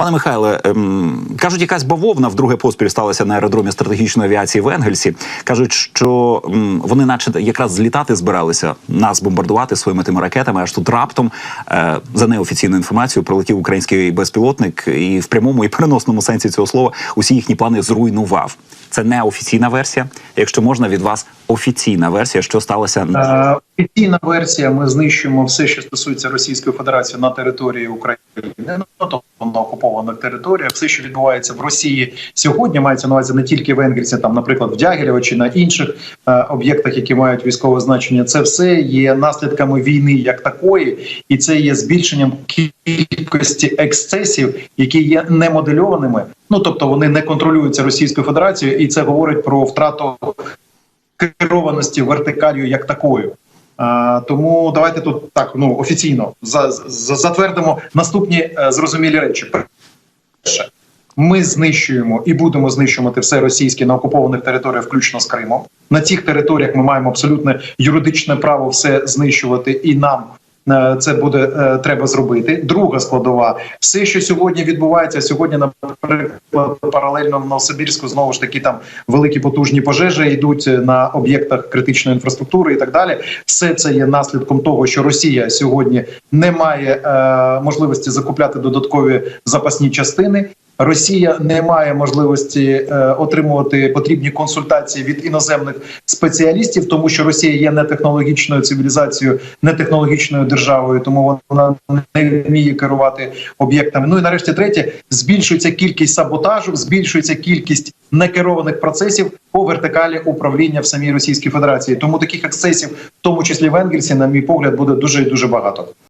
Пане Михайле, ем, кажуть, якась бавовна вдруге поспіль сталася на аеродромі стратегічної авіації в Енгельсі. Кажуть, що ем, вони, наче якраз злітати збиралися нас бомбардувати своїми тими ракетами. Аж тут раптом е, за неофіційною інформацією прилетів український безпілотник, і в прямому і переносному сенсі цього слова усі їхні плани зруйнував. Це не офіційна версія. Якщо можна від вас офіційна версія, що сталося на Е, Офіційна версія. Ми знищуємо все, що стосується Російської Федерації на території України, ну тобто на окупованих територіях. Все, що відбувається в Росії сьогодні, мається на увазі не тільки в Енгельсі, там, наприклад, в Дягілєво чи на інших е, об'єктах, які мають військове значення. Це все є наслідками війни як такої, і це є збільшенням кількості ексцесів, які є немодельованими. Ну тобто вони не контролюються Російською Федерацією, і це говорить про втрату керованості вертикалью як такою. А, тому давайте тут так ну офіційно за, за, затвердимо наступні е, зрозумілі речі. Перше, ми знищуємо і будемо знищувати все російське на окупованих територіях, включно з Кримом. На цих територіях ми маємо абсолютне юридичне право все знищувати, і нам е, це буде е, треба зробити. Друга складова, все, що сьогодні відбувається, сьогодні, наприклад, паралельно в Новосибірську, знову ж таки, там великі потужні пожежі йдуть на об'єктах критичної інфраструктури і так далі. Все це є наслідком того, що Росія сьогодні не має е, можливості закупляти додаткові запасні частини. Росія не має можливості е, отримувати потрібні консультації від іноземних спеціалістів, тому що Росія є не технологічною цивілізацією, не технологічною державою, тому вона не вміє керувати об'єктами. Ну і нарешті третє збільшується кількість саботажу, збільшується кількість некерованих процесів по вертикалі управління в самій Російській Федерації. Тому таких ексцесів, в тому числі в Енгельсі, на мій погляд, буде дуже і дуже багато.